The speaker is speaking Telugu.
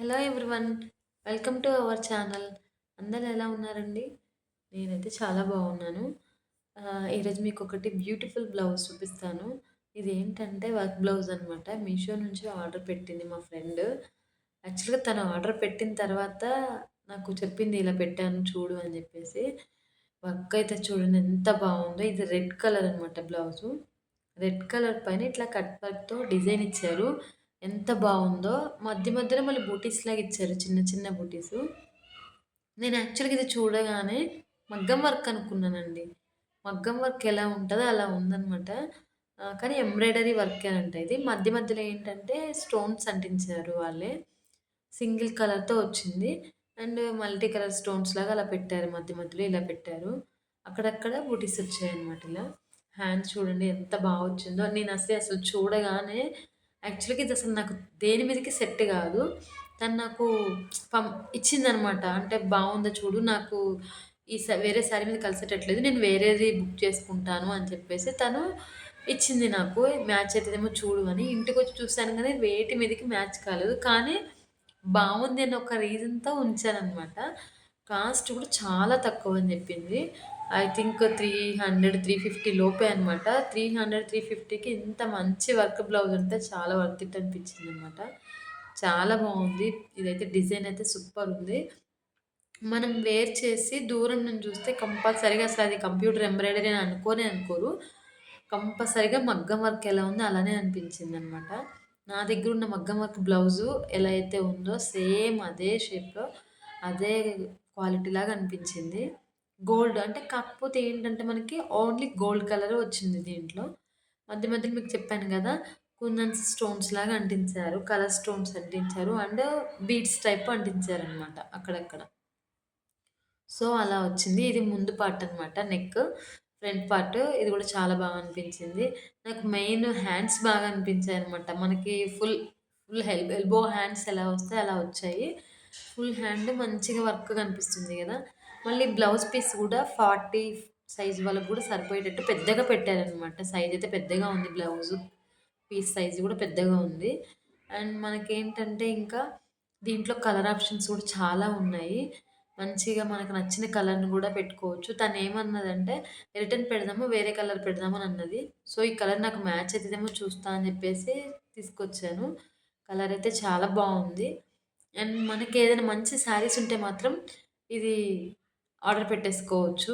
Hello everyone welcome to our channel అందరు ఎలా ఉన్నారండి? నేనైతే చాలా బాగున్నాను. ఈరోజు మీకు ఒకటి బ్యూటిఫుల్ బ్లౌజ్ చూపిస్తాను. ఇది ఏంటంటే వర్క్ బ్లౌజ్ అనమాట మీషో నుంచి ఆర్డర్ పెట్టింది మా ఫ్రెండ్ యాక్చువల్గా తను ఆర్డర్ పెట్టిన తర్వాత నాకు చెప్పింది ఇలా పెట్టాను చూడు అని చెప్పేసి. వర్క్ అయితే చూడండి ఎంత బాగుందో. ఇది రెడ్ కలర్ అనమాట బ్లౌజు రెడ్ కలర్ పైన ఇట్లా కట్ వర్క్తో డిజైన్ ఇచ్చారు. ఎంత బాగుందో. మధ్య మధ్యలో మళ్ళీ బూటీస్ లాగా ఇచ్చారు చిన్న చిన్న బూటీస్ నేను యాక్చువల్గా ఇది చూడగానే మగ్గం వర్క్ అనుకున్నానండి. మగ్గం వర్క్ ఎలా ఉంటుందో అలా ఉందనమాట కానీ ఎంబ్రాయిడరీ వర్క్ అంట ఇది. మధ్య మధ్యలో ఏంటంటే స్టోన్స్ అంటించారు వాళ్ళే. సింగిల్ కలర్తో వచ్చింది. అండ్ మల్టీ కలర్ స్టోన్స్ లాగా అలా పెట్టారు మధ్య మధ్యలో ఇలా పెట్టారు. అక్కడక్కడ బూటీస్ వచ్చాయి అనమాట ఇలా. హ్యాండ్స్ చూడండి ఎంత బాగా వచ్చిందో. నేను అసలు అసలు చూడగానే యాక్చువల్‌గా ఇది అసలు నాకు దేని మీదకి సెట్ కాదు. తను నాకు పం ఇచ్చిందనమాట. అంటే బాగుందో చూడు నాకు ఈ వేరే శారీ మీద కలిసేటట్లేదు. నేను వేరేది బుక్ చేసుకుంటాను అని చెప్పేసి తను ఇచ్చింది నాకు. మ్యాచ్ అవుతుందేమో చూడు అని. ఇంటికొచ్చి చూశాను కానీ వేటి మీదకి మ్యాచ్ కాలేదు. కానీ బాగుంది అని ఒక రీజన్‌తో ఉంచాననమాట. కాస్ట్ కూడా చాలా తక్కువ అని చెప్పింది. I think three hundred three fifty లోపే అనమాట. త్రీ హండ్రెడ్ త్రీ ఫిఫ్టీకి ఇంత మంచి వర్క్ బ్లౌజ్ ఉంటే చాలా వర్త్ ఇట్ అనిపించింది అనమాట. చాలా బాగుంది. ఇదైతే డిజైన్ అయితే సూపర్ ఉంది. మనం వేర్ చేసి దూరం నుంచి చూస్తే కంపల్సరీగా అసలు అది కంప్యూటర్ ఎంబ్రాయిడరీ అని అనుకోనే అనుకోరు. కంపల్సరీగా మగ్గం వర్క్ ఎలా ఉందో అలానే అనిపించింది అనమాట. నా దగ్గర ఉన్న మగ్గం వర్క్ బ్లౌజు ఎలా అయితే ఉందో సేమ్ అదే షేప్‌లో అదే క్వాలిటీ లాగా అనిపించింది. గోల్డ్ అంటే కాకపోతే ఏంటంటే మనకి ఓన్లీ గోల్డ్ కలర్ వచ్చింది దీంట్లో. మధ్య మధ్యలో మీకు చెప్పాను కదా! కుందన్స్ స్టోన్స్ లాగా అంటించారు. కలర్ స్టోన్స్ అంటించారు. అండ్ బీడ్స్ టైప్ అంటించారు అనమాట అక్కడక్కడ. సో, అలా వచ్చింది. ఇది ముందు పార్ట్ అనమాట. నెక్, ఫ్రంట్ పార్ట్ ఇది కూడా చాలా బాగా అనిపించింది. నాకు మెయిన్ హ్యాండ్స్ బాగా అనిపించాయి అనమాట మనకి full full half elbow hands ఎలా వస్తాయి అలా వచ్చాయి. ఫుల్ హ్యాండ్ మంచిగా వర్క్ కనిపిస్తుంది కదా! మళ్ళీ బ్లౌజ్ పీస్ కూడా ఫార్టీ సైజ్ వాళ్ళకి కూడా సరిపోయేటట్టు పెద్దగా పెట్టారనమాట. సైజ్ అయితే పెద్దగా ఉంది బ్లౌజు. పీస్ సైజ్ కూడా పెద్దగా ఉంది. అండ్ మనకేంటంటే ఇంకా దీంట్లో కలర్ ఆప్షన్స్ కూడా చాలా ఉన్నాయి. మంచిగా మనకు నచ్చిన కలర్‌ని కూడా పెట్టుకోవచ్చు. తను ఏమన్నదంటే రిటర్న్ పెడదాము, వేరే కలర్ పెడదాము అని అన్నది. సో, ఈ కలర్ నాకు మ్యాచ్ అవుతుందేమో చూస్తా అని చెప్పేసి తీసుకొచ్చాను. కలర్ అయితే చాలా బాగుంది. అండ్ మనకి ఏదైనా మంచి శారీస్ ఉంటే మాత్రం ఇది ఆర్డర్ పెట్టేసుకోవచ్చు.